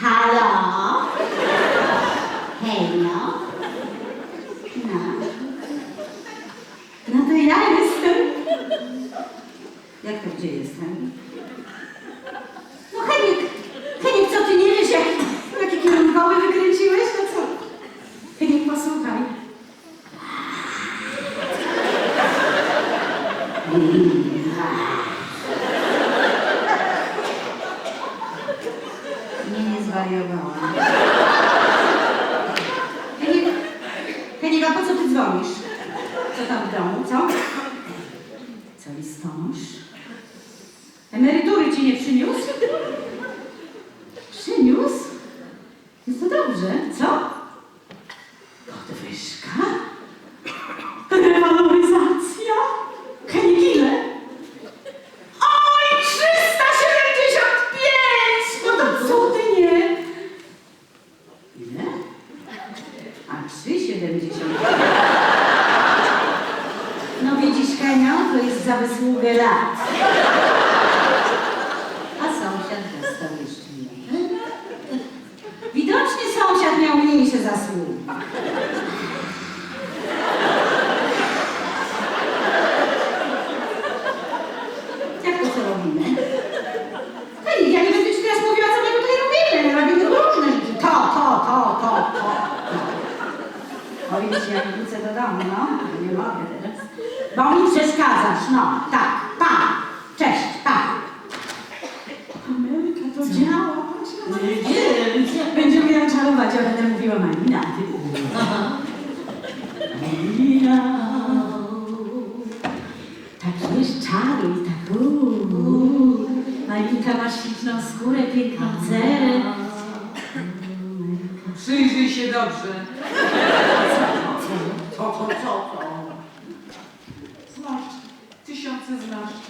Halo? Henio? No. No to ja jestem. Jak to gdzie jestem? No Henik, Henik, co ty nie wiesz, jak, jakie kierunkowy wykręciłeś? No co? Henik, posłuchaj. Nie, Henik, Henik, a po co ty dzwonisz? Co tam w domu, co? Co listonosz? Emerytury ci nie przyniósł? Przyniósł? No to dobrze, co? Podwyżka? Rewaloryzacja? Henik, ile? Oj, 375! No to co ty nie? Ile? A 3,75. No widzisz, Henio, to jest za wysługę lat. A sąsiad dostał jeszcze mniej. Widocznie sąsiad miał mniejsze zasługi. Jak to co robimy? Hej, ja nie będę ci teraz mówiła, co my tutaj robimy. Robimy różne rzeczy. To, to, to, to, to. Oj, ci jak wrócę do domu, no. Nie mogę teraz. Bo mi przeszkadzasz, no. Tak, pa. Cześć, pa. Ameryka to działa. patrz na Amerykę. Będzie miała czarować, ja będę mówiła Malina. ty Malina. Tak wiesz, czaruj, tak uuu. Malinka ma śliczną skórę, piękną cerę. Przyjrzyj się dobrze.